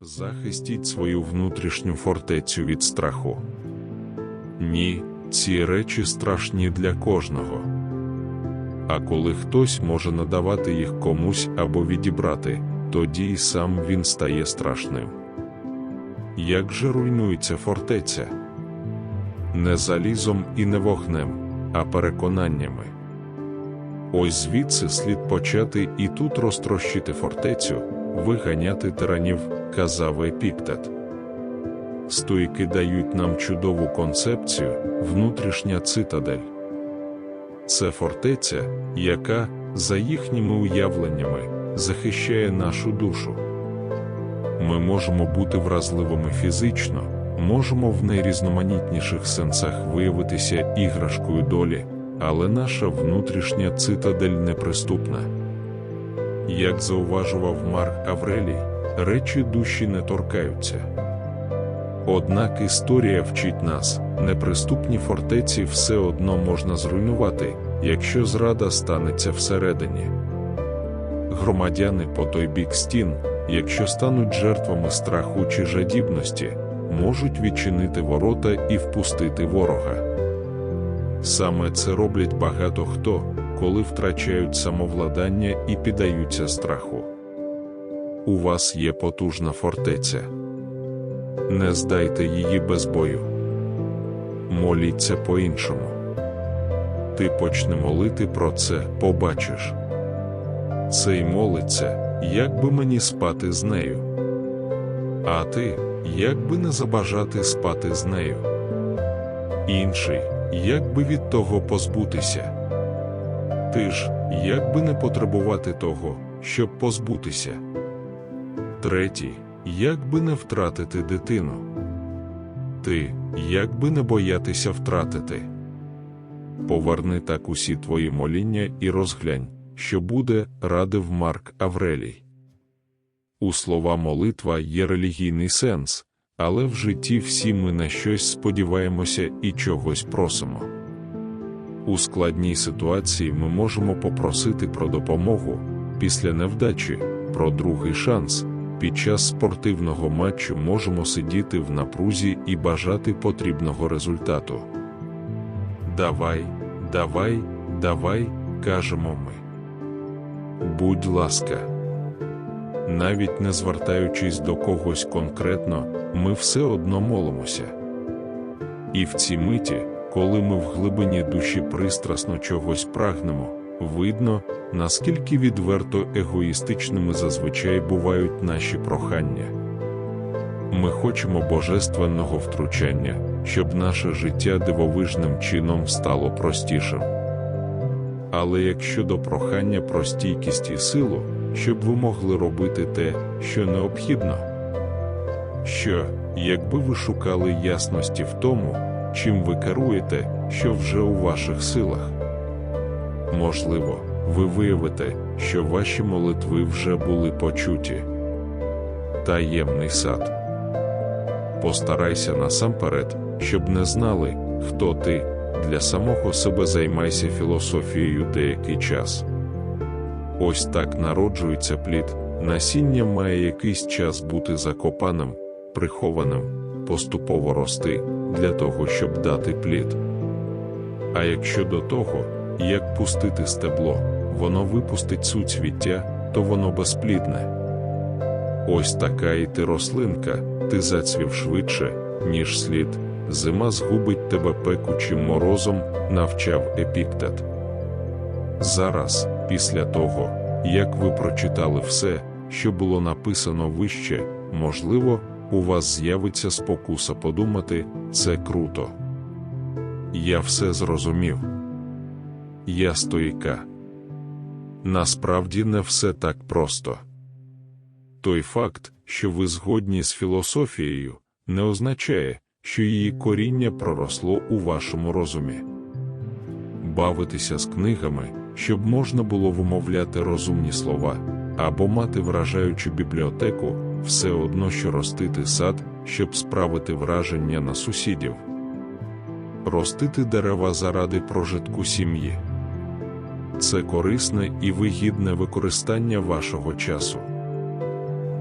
Захистіть свою внутрішню фортецю від страху. Ні, ці речі страшні для кожного. А коли хтось може надавати їх комусь або відібрати, тоді й сам він стає страшним. Як же руйнується фортеця? Не залізом і не вогнем, а переконаннями. Ось звідси слід почати і тут розтрощити фортецю, виганяти тиранів, казав Епіктет. Стоїки дають нам чудову концепцію, внутрішня цитадель. Це фортеця, яка, за їхніми уявленнями, захищає нашу душу. Ми можемо бути вразливими фізично, можемо в найрізноманітніших сенсах виявитися іграшкою долі, але наша внутрішня цитадель неприступна. Як зауважував Марк Аврелій, речі душі не торкаються. Однак історія вчить нас, неприступні фортеці все одно можна зруйнувати, якщо зрада станеться всередині. Громадяни по той бік стін, якщо стануть жертвами страху чи жадібності, можуть відчинити ворота і впустити ворога. Саме це роблять багато хто, коли втрачають самовладання і піддаються страху. У вас є потужна фортеця. Не здайте її без бою. Моліться по-іншому. Ти почни молити про це, побачиш. Цей молиться, як би мені спати з нею. А ти, як би не забажати спати з нею. Інший, як би від того позбутися. Ти ж, як би не потребувати того, щоб позбутися. Третій, як би не втратити дитину. Ти, як би не боятися втратити. Поверни так усі твої моління і розглянь, що буде, радив Марк Аврелій. У слова молитва є релігійний сенс, але в житті всі ми на щось сподіваємося і чогось просимо. У складній ситуації ми можемо попросити про допомогу після невдачі, про другий шанс. Під час спортивного матчу можемо сидіти в напрузі і бажати потрібного результату. Давай, давай, давай, кажемо ми. Будь ласка. Навіть не звертаючись до когось конкретно, ми все одно молимося. І в цій миті, коли ми в глибині душі пристрасно чогось прагнемо, видно, наскільки відверто егоїстичними зазвичай бувають наші прохання. Ми хочемо божественного втручання, щоб наше життя дивовижним чином стало простішим. Але якщо до прохання про стійкість і силу, щоб ви могли робити те, що необхідно, що, якби ви шукали ясності в тому, чим ви керуєте, що вже у ваших силах. Можливо, ви виявите, що ваші молитви вже були почуті. Таємний сад. Постарайся насамперед, щоб не знали, хто ти, для самого себе займайся філософією деякий час. Ось так народжується плід, насіння має якийсь час бути закопаним, прихованим, поступово рости, для того, щоб дати плід. А якщо до того, як пустити стебло, воно випустить суцвіття, то воно безплідне. Ось така і ти рослинка, ти зацвів швидше, ніж слід, зима згубить тебе пекучим морозом, навчав епіктет. Зараз, після того, як ви прочитали все, що було написано вище, можливо, у вас з'явиться спокуса подумати, це круто. Я все зрозумів. Я стоїка. Насправді не все так просто. Той факт, що ви згодні з філософією, не означає, що її коріння проросло у вашому розумі. Бавитися з книгами, щоб можна було вимовляти розумні слова, або мати вражаючу бібліотеку, все одно що ростити сад, щоб справити враження на сусідів, ростити дерева заради прожитку сім'ї. Це корисне і вигідне використання вашого часу.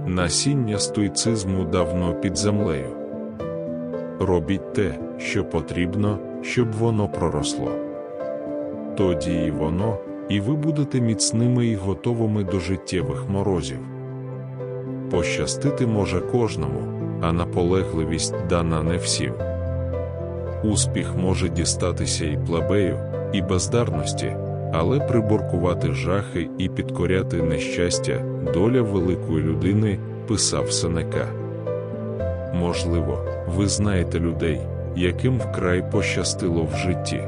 насіння стоїцизму давно під землею. Робіть те, що потрібно, щоб воно проросло. Тоді і воно, і ви будете міцними і готовими до життєвих морозів. Пощастити може кожному, а наполегливість дана не всім. Успіх може дістатися і плебею, і бездарності, але приборкувати жахи і підкоряти нещастя доля великої людини, писав Сенека. Можливо, ви знаєте людей, яким вкрай пощастило в житті.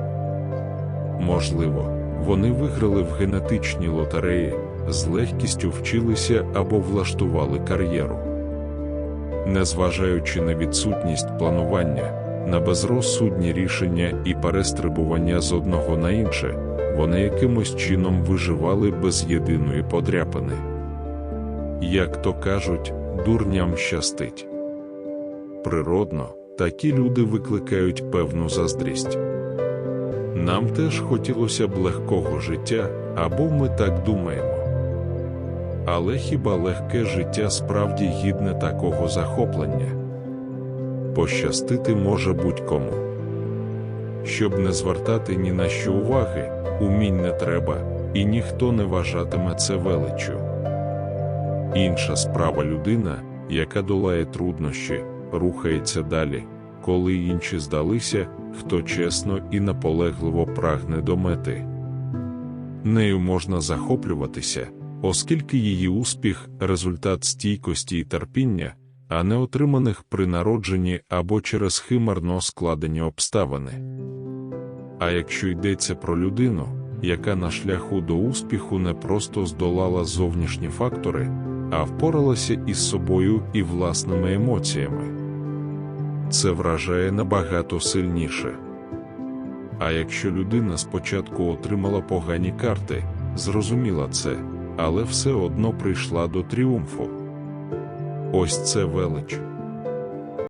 Можливо, вони виграли в генетичній лотереї, з легкістю вчилися або влаштували кар'єру. Незважаючи на відсутність планування, на безрозсудні рішення і перестрибування з одного на інше, вони якимось чином виживали без єдиної подряпини. Як то кажуть, дурням щастить. Природно, такі люди викликають певну заздрість. Нам теж хотілося б легкого життя, або ми так думаємо. Але хіба легке життя справді гідне такого захоплення? Пощастити може будь-кому. Щоб не звертати ні на що уваги, умінь не треба, і ніхто не вважатиме це величчю. Інша справа людина, яка долає труднощі, рухається далі, коли інші здалися, хто чесно і наполегливо прагне до мети. Нею можна захоплюватися, оскільки її успіх результат стійкості і терпіння, а не отриманих при народженні або через химерно складені обставини. А якщо йдеться про людину, яка на шляху до успіху не просто здолала зовнішні фактори, а впоралася із собою і власними емоціями, це вражає набагато сильніше. А якщо людина спочатку отримала погані карти, зрозуміла це, але все одно прийшла до тріумфу. Ось це велич.